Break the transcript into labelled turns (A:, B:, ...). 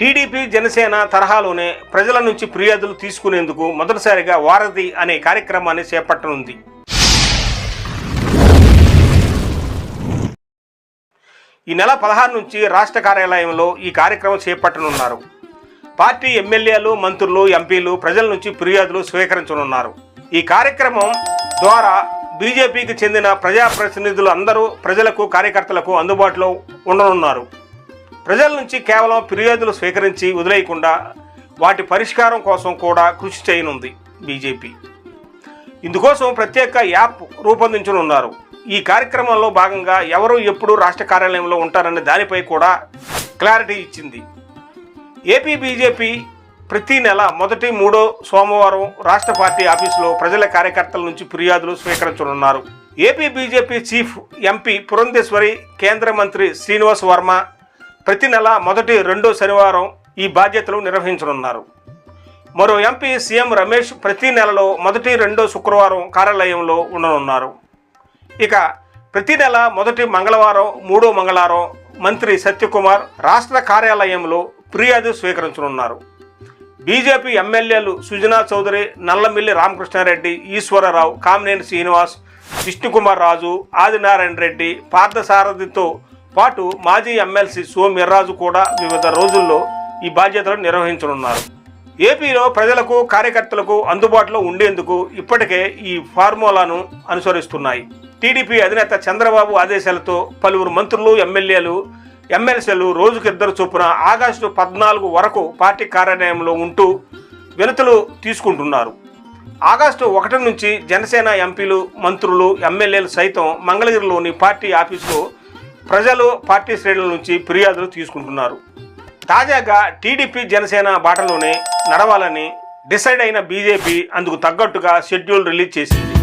A: TDP Janasena తరహాలోనే ప్రజల నుంచి ఫిర్యాదులు తీసుకునేందుకు మొదటిసారిగా వారధి అనే కార్యక్రమాన్ని చేపట్టనుంది. ఈ నెల పదహారు నుంచి రాష్ట్ర కార్యాలయంలో ఈ కార్యక్రమం చేపట్టనున్నారు. పార్టీ ఎమ్మెల్యేలు మంత్రులు ఎంపీలు ప్రజల నుంచి ఫిర్యాదులు స్వీకరించనున్నారు. ఈ కార్యక్రమం ద్వారా బీజేపీకి చెందిన ప్రజాప్రతినిధులు అందరూ ప్రజలకు కార్యకర్తలకు అందుబాటులో ఉండనున్నారు. ప్రజల నుంచి కేవలం ఫిర్యాదులు స్వీకరించి వదిలేయకుండా వాటి పరిష్కారం కోసం కూడా కృషి చేయనుంది బీజేపీ. ఇందుకోసం ప్రత్యేక యాప్ రూపొందించనున్నారు. ఈ కార్యక్రమంలో భాగంగా ఎవరు ఎప్పుడు రాష్ట్ర కార్యాలయంలో ఉంటారనే దానిపై కూడా క్లారిటీ ఇచ్చింది. ఏపీ బీజేపీ ప్రతి నెల మొదటి మూడో సోమవారం రాష్ట్ర పార్టీ ఆఫీసులో ప్రజల కార్యకర్తల నుంచి ఫిర్యాదులు స్వీకరించనున్నారు. AP BJP chief MP Purandeswari కేంద్ర మంత్రి శ్రీనివాస్ వర్మ ప్రతి నెల మొదటి రెండో శనివారం ఈ బాధ్యతలు నిర్వహించనున్నారు. మరో ఎంపీ సీఎం రమేష్ ప్రతి నెలలో మొదటి రెండో శుక్రవారం కార్యాలయంలో ఉండనున్నారు. ఇక ప్రతి నెల మొదటి మంగళవారం మూడో మంగళవారం మంత్రి సత్యకుమార్ రాష్ట్ర కార్యాలయంలో ఫిర్యాదు స్వీకరించనున్నారు. బీజేపీ ఎమ్మెల్యేలు సుజనా చౌదరి నల్లమిల్లి రామకృష్ణారెడ్డి ఈశ్వరరావు కామినేని శ్రీనివాస్ విష్ణుకుమార్ రాజు ఆదినారాయణ రెడ్డి పార్థసారథితో పాటు మాజీ ఎమ్మెల్సీ సోమ్యర్రాజు కూడా వివిధ రోజుల్లో ఈ బాధ్యతలు నిర్వహించనున్నారు. ఏపీలో ప్రజలకు కార్యకర్తలకు అందుబాటులో ఉండేందుకు ఇప్పటికే ఈ ఫార్ములాను అనుసరిస్తున్నాయి. టీడీపీ అధినేత చంద్రబాబు ఆదేశాలతో పలువురు మంత్రులు ఎమ్మెల్యేలు ఎమ్మెల్సీలు రోజుకు ఇద్దరు చొప్పున ఆగస్టు పద్నాలుగు వరకు పార్టీ కార్యాలయంలో ఉంటూ వినతులు తీసుకుంటున్నారు. ఆగస్టు ఒకటి నుంచి జనసేన ఎంపీలు మంత్రులు ఎమ్మెల్యేలు సైతం మంగళగిరిలోని పార్టీ ఆఫీసులో ప్రజలు పార్టీ శ్రేణుల నుంచి ఫిర్యాదులు తీసుకుంటున్నారు. తాజాగా టీడీపీ జనసేన బాటలోనే నడవాలని డిసైడ్ అయిన బీజేపీ అందుకు తగ్గట్టుగా షెడ్యూల్ రిలీజ్ చేసింది.